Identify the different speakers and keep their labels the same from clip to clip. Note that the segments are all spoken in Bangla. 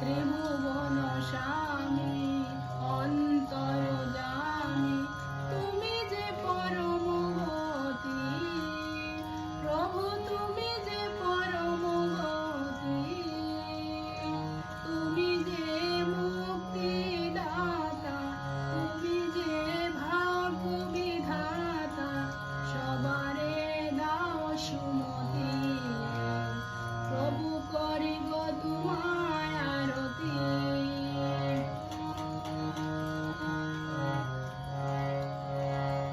Speaker 1: ত্রিভুবন স্বামী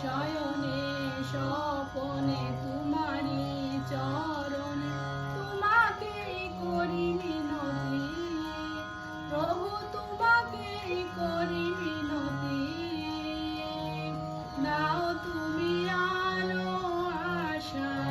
Speaker 1: শয়নে স্বপনে তোমারি চরণে। তোমাকে করি মিনতি প্রভু তোমাকে করি মিনতি দাও তুমি আলো আশা